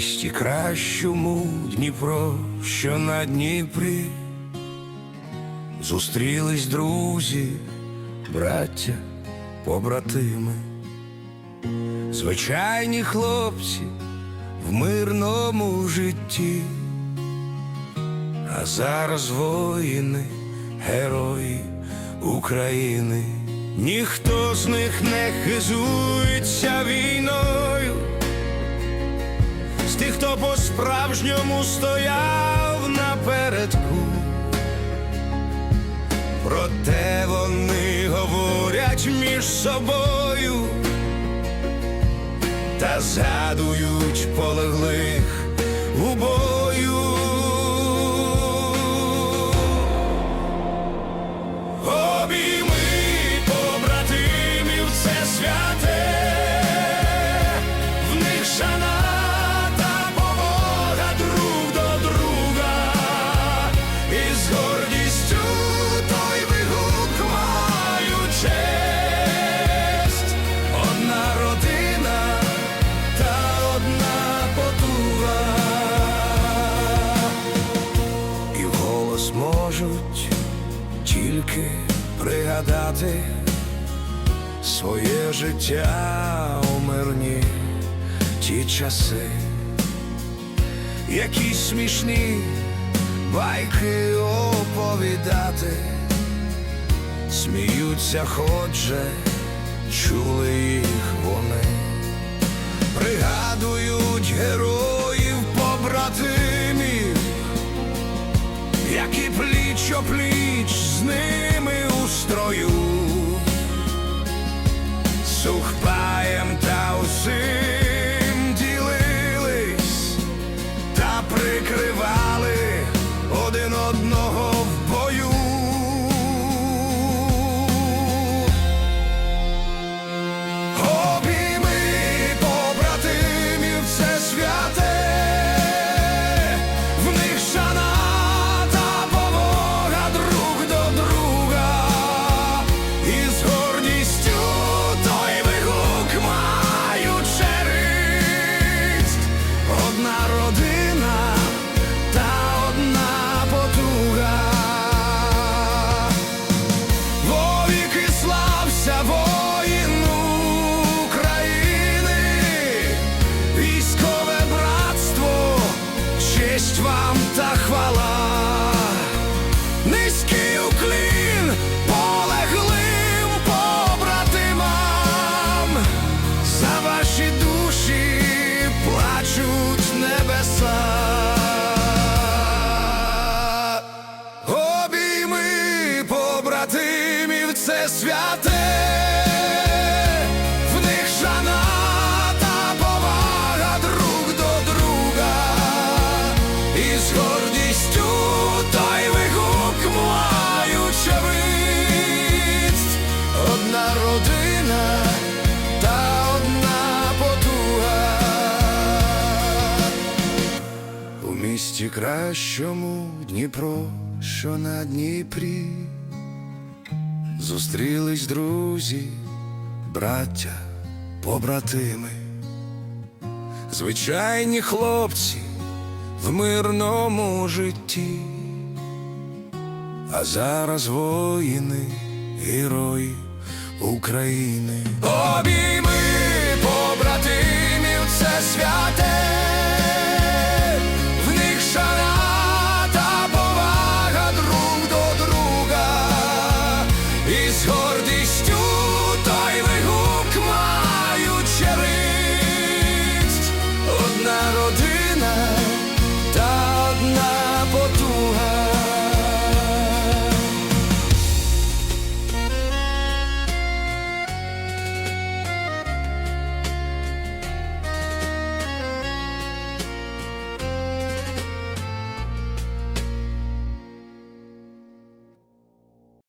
місті кращому Дніпро, що на Дніпрі, зустрілись друзі, браття, побратими, звичайні хлопці в мирному житті, а зараз воїни, герої України. Ніхто з них не хизується війною, з тих, хто по-справжньому стояв напередку. Проте вони говорять між собою та згадують полеглих тільки пригадати своє життя у мирні ті часи, які смішні байки оповідати, сміються, ходже, чули їх вони, пригадують за ваші душі плачуть небеса. Обійми побратимів, це святе, У місті кращому Дніпро, що на Дніпрі, зустрілись друзі, браття, побратими, звичайні хлопці в мирному житті, а зараз воїни, герої України. Обійми